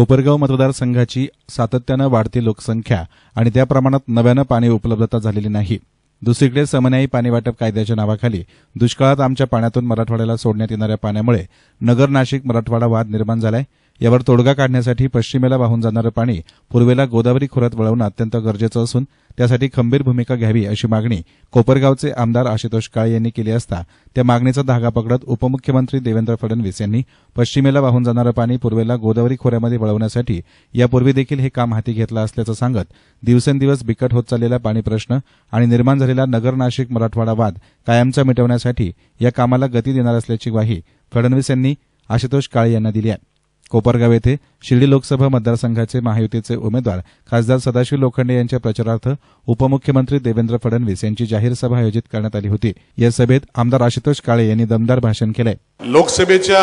कोपरगाव मतदारसंघाची सातत्यानं वाढती लोकसंख्या आणि त्या प्रमाणात नव्यानं पाणी उपलब्धता झालेली नाही. दुसरीकडे समन्यायी पाणी वाटप कायद्याच्या नावाखाली दुष्काळात आमच्या पाण्यातून मराठवाड्याला सोडण्यात येणाऱ्या पाण्यामुळे नगर नाशिक मराठवाडा वाद निर्माण झालाय. यावर तोडगा काढण्यासाठी पश्चिमेला वाहून जाणारं पाणी पूर्वेला गोदावरी खोऱ्यात वळवणं अत्यंत गरजेचं असून त्यासाठी खंबीर भूमिका घ्यावी अशी मागणी कोपरगावचे आमदार आशुतोष काळे यांनी केली असता त्या मागणीचा धागा पकडत उपमुख्यमंत्री देवेंद्र फडणवीस यांनी पश्चिमेला वाहून जाणारं पाणी पूर्वेला गोदावरी खोऱ्यामध्ये वळवण्यासाठी यापूर्वी देखील हे काम हाती घेतलं असल्याचं सांगत दिवसेंदिवस बिकट होत चाललेला पाणी प्रश्न आणि निर्माण झालेला नगर नाशिक मराठवाडा वाद कायमचा मिटवण्यासाठी या कामाला गती देणार असल्याची ग्वाही फडणवीस यांनी आशुतोष काळे यांना दिली आहे. कोपरगाव येथे शिर्डी लोकसभा मतदारसंघाचे महायुतीचे उमेदवार खासदार सदाशिव लोखंडे यांच्या प्रचारार्थ उपमुख्यमंत्री देवेंद्र फडणवीस यांची जाहीर सभा आयोजित करण्यात आली होती. या सभेत आमदार आशुतोष काळे यांनी दमदार भाषण केलंय. लोकसभेच्या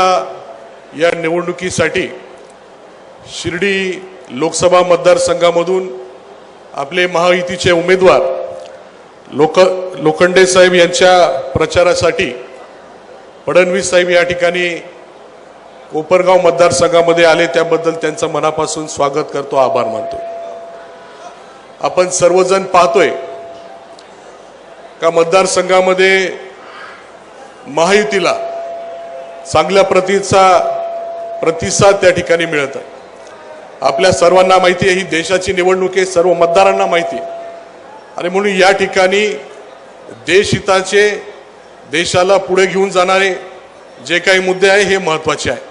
या निवडणुकीसाठी शिर्डी लोकसभा मतदारसंघामधून आपले महायुतीचे उमेदवार लोक लोखंडे साहेब यांच्या प्रचारासाठी फडणवीस साहेब या ठिकाणी कोपरगाव मतदारसंघामध्ये आले त्याबद्दल त्यांचं मनापासून स्वागत करतो आभार मानतो. आपण सर्वजण पाहतोय का मतदारसंघामध्ये महायुतीला चांगल्या प्रतीचा प्रतिसाद त्या ठिकाणी मिळत आहे आपल्या सर्वांना माहिती आहे ही देशाची निवडणूक आहे सर्व मतदारांना माहिती आहे. आणि म्हणून या ठिकाणी देशहिताचे देशाला पुढे घेऊन जाणारे जे काही मुद्दे आहे हे महत्त्वाचे आहे.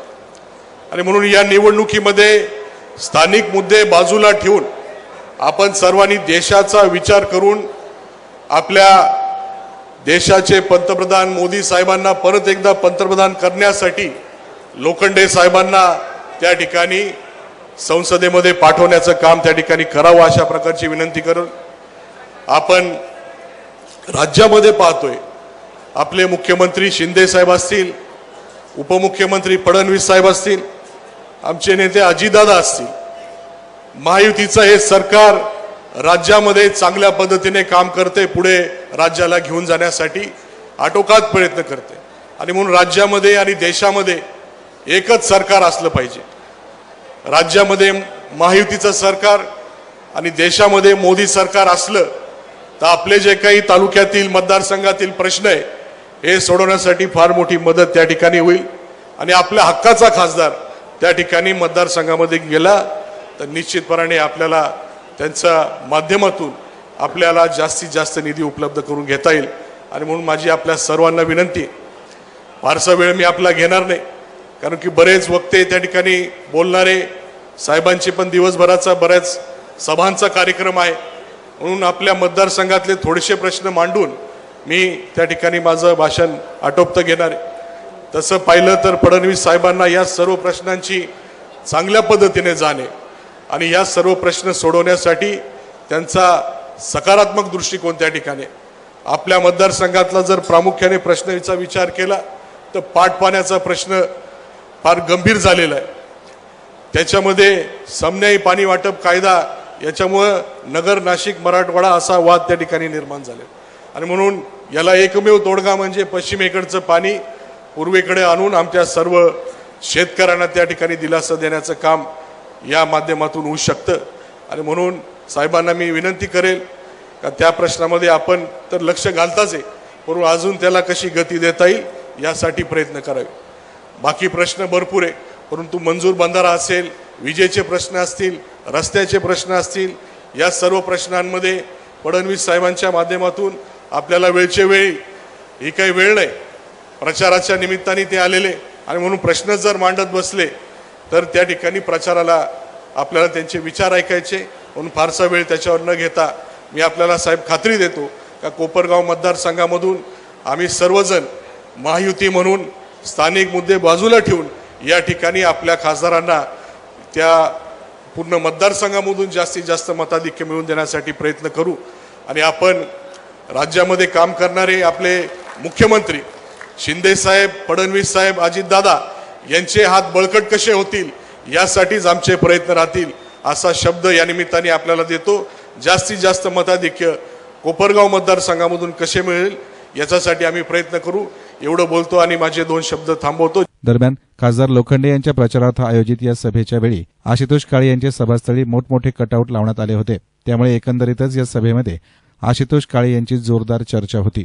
आणि म्हणून या निवडणुकीमध्ये स्थानिक मुद्दे बाजूला ठेवून आपण सर्वांनी देशाचा विचार करून आपल्या देशाचे पंतप्रधान मोदी साहेबांना परत एकदा पंतप्रधान करण्यासाठी लोखंडे साहेबांना त्या ठिकाणी संसदेमध्ये पाठवण्याचं काम त्या ठिकाणी करावं अशा प्रकारची विनंती करून आपण राज्यामध्ये पाहतोय. आपले मुख्यमंत्री शिंदे साहेब असतील उपमुख्यमंत्री फडणवीस साहेब असतील आमचे नेते अजितदादा असतील. महायुतीचं हे सरकार राज्यामध्ये चांगल्या पद्धतीने काम करते पुढे राज्याला घेऊन जाण्यासाठी आटोकात प्रयत्न करते. आणि म्हणून राज्यामध्ये आणि देशामध्ये एकच सरकार असलं पाहिजे. राज्यामध्ये महायुतीचं सरकार आणि देशामध्ये मोदी सरकार असलं तर आपले जे काही तालुक्यातील मतदारसंघातील प्रश्न आहे हे सोडवण्यासाठी फार मोठी मदत त्या ठिकाणी होईल. आणि आपल्या हक्काचा खासदार त्या ठिकाणी मतदारसंघामध्ये गेला तर निश्चितपणाने आपल्याला त्यांच्या माध्यमातून आपल्याला जास्तीत जास्त निधी उपलब्ध करून घेता येईल. आणि म्हणून माझी आपल्या सर्वांना विनंती फारसा वेळ मी आपला घेणार नाही कारण की बरेच वक्ते त्या ठिकाणी बोलणारे साहेबांचे पण दिवसभराचा बऱ्याच सभांचा कार्यक्रम आहे. म्हणून आपल्या मतदारसंघातले थोडेसे प्रश्न मांडून मी त्या ठिकाणी माझं भाषण आटोपतं घेणार आहे. तसं पाहिलं तर फडणवीस साहेबांना या सर्व प्रश्नांची चांगल्या पद्धतीने जाणे आणि या सर्व प्रश्न सोडवण्यासाठी त्यांचा सकारात्मक दृष्टिकोन त्या ठिकाणी आपल्या मतदारसंघातला जर प्रामुख्याने प्रश्नाचा विचार केला तर पाटपाण्याचा प्रश्न फार गंभीर झालेला आहे. त्याच्यामध्ये समन्यायी पाणी वाटप कायदा याच्यामुळं नगर नाशिक मराठवाडा असा वाद त्या ठिकाणी निर्माण झाले आणि म्हणून याला एकमेव तोडगा म्हणजे पश्चिमेकडचं पाणी पूर्वेकडे आणून आमच्या सर्व शेतकऱ्यांना त्या ठिकाणी दिलासा देण्याचं काम या माध्यमातून होऊ शकतं. आणि म्हणून साहेबांना मी विनंती करेल का त्या प्रश्नामध्ये आपण तर लक्ष घालताच आहे परंतु अजून त्याला कशी गती देता येईल यासाठी प्रयत्न करावे. बाकी प्रश्न भरपूर आहे परंतु मंजूर बंधारा असेल विजेचे प्रश्न असतील रस्त्याचे प्रश्न असतील या सर्व प्रश्नांमध्ये फडणवीस साहेबांच्या माध्यमातून आपल्याला वेळचे वेळी ही काही वेळ नाही. प्रचाराच्या निमित्ताने ते आलेले. आणि म्हणून प्रश्न जर मांडत बसले तर त्या ठिकाणी प्रचाराला आपल्याला त्यांचे विचार ऐकायचे. म्हणून फारसा वेळ त्याच्यावर न घेता मी आपल्याला साहेब खात्री देतो का कोपरगाव मतदारसंघामधून आम्ही सर्वजण महायुती म्हणून स्थानिक मुद्दे बाजूला ठेवून या ठिकाणी आपल्या खासदारांना त्या पूर्ण मतदारसंघामधून जास्तीत जास्त मताधिक्य मिळवून देण्यासाठी प्रयत्न करू. आणि आपण राज्यामध्ये काम करणारे आपले मुख्यमंत्री शिंदे साहेब फडणवीस साहेब अजितदादा यांचे हात बळकट कसे होतील यासाठीच आमचे प्रयत्न राहतील असा शब्द या निमित्ताने आपल्याला देतो. जास्तीत जास्त मताधिक्य कोपरगाव मतदारसंघामधून कसे मिळेल याच्यासाठी आम्ही प्रयत्न करू. एवढं बोलतो आणि माझे दोन शब्द थांबवतो. दरम्यान खासदार लोखंडे यांच्या प्रचारार्थ आयोजित या सभेच्या वेळी आशुतोष काळे यांच्या सभास्थळी मोठमोठे कटआउट लावण्यात आले होते. त्यामुळे एकंदरीतच या सभेमध्ये आशुतोष काळे यांची जोरदार चर्चा होती.